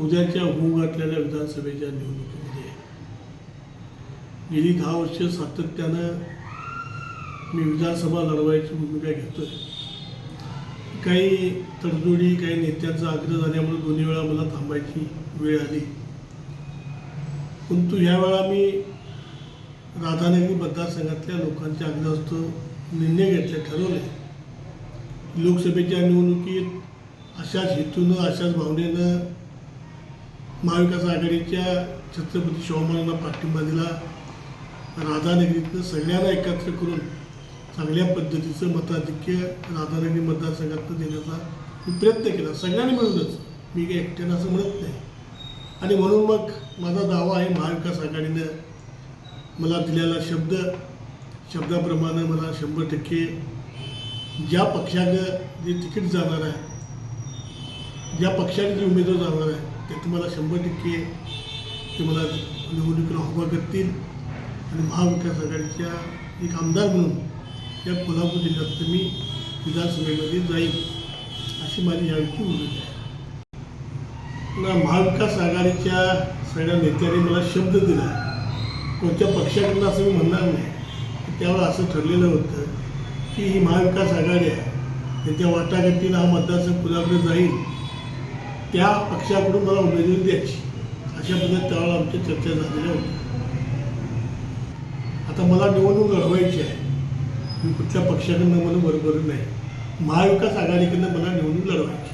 उद्याच्या होऊ घातलेल्या विधानसभेच्या निवडणुकीमध्ये गेली दहा वर्ष सातत्यानं मी विधानसभा लढवायची भूमिका घेतोय. काही तडजोडी काही नेत्यांचा आग्रह झाल्यामुळे दोन्ही वेळा मला थांबायची वेळ आली. परंतु ह्या वेळा मी राधानगरी मतदारसंघातल्या लोकांच्या आग्रहास्त निर्णय घेतले ठरवले. लोकसभेच्या निवडणुकीत अशाच हेतूनं अशाच भावनेनं महाविकास आघाडीच्या छत्रपती शिवमानांना पाठिंबा दिला. राधानगरीतनं सगळ्यांना एकत्र करून चांगल्या पद्धतीचं मताधिक्य राधानगरी मतदारसंघातनं देण्याचा मी प्रयत्न केला. सगळ्यांनी मिळूनच मी काही एकट्यानं असं म्हणत नाही. आणि म्हणून मग माझा दावा आहे महाविकास आघाडीनं मला दिलेला शब्द शब्दाप्रमाणे मला शंभर टक्के ज्या पक्षानं जे तिकीट जाणार आहे ज्या पक्षाने जे उमेदवार जाणार आहे तुम्हाला शंभर टक्के ते मला निवडणुकीला उभा करतील. आणि महाविकास आघाडीच्या एक आमदार म्हणून या कोल्हापूर जिल्ह्यात मी विधानसभेमध्ये जाईल अशी माझी यावेळीची उमेद आहे. ना महाविकास आघाडीच्या सगळ्या नेत्यांनी मला शब्द दिला. कोणत्या पक्षाकडून असं मी म्हणणार नाही त्यावर असं ठरलेलं होतं की ही महाविकास आघाडी आहे. त्याच्या वाटाघाटीला हा मतदारसंघ कोल्हापूर जाईल. त्या पक्षाकडून मला उमेदवारी द्यायची. अशा पद्धतीने त्यावेळेला आमच्या चर्चा झालेल्या होत्या आता मला निवडणूक लढवायची आहे. मी कुठल्या पक्षाकडनं मला बरोबर नाही. महाविकास आघाडीकडनं मला निवडणूक लढवायची